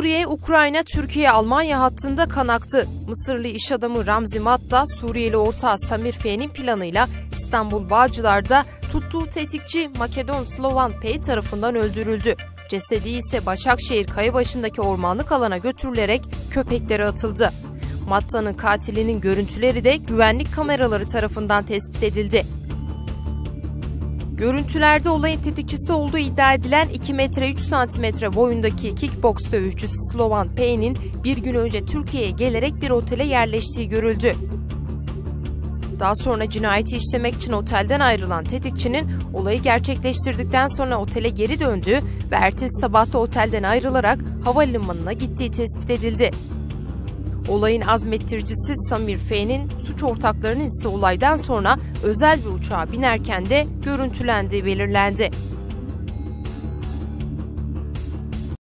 Suriye, Ukrayna, Türkiye, Almanya hattında kan aktı. Mısırlı iş adamı Ramzi Matta, Suriyeli ortağı Samir F'nin planıyla İstanbul Bağcılar'da tuttuğu tetikçi Makedon Slovan P tarafından öldürüldü. Cesedi ise Başakşehir Kayabaşı'ndaki ormanlık alana götürülerek köpeklere atıldı. Matta'nın katilinin görüntüleri de güvenlik kameraları tarafından tespit edildi. Görüntülerde olayın tetikçisi olduğu iddia edilen 2 metre 3 santimetre boyundaki kickboks dövüşçüsü Slovan Payne'in bir gün önce Türkiye'ye gelerek bir otele yerleştiği görüldü. Daha sonra cinayeti işlemek için otelden ayrılan tetikçinin olayı gerçekleştirdikten sonra otele geri döndüğü ve ertesi sabahta otelden ayrılarak havalimanına gittiği tespit edildi. Olayın azmettiricisi Samir F'nin suç ortaklarının ise olaydan sonra özel bir uçağa binerken de görüntülendiği belirlendi.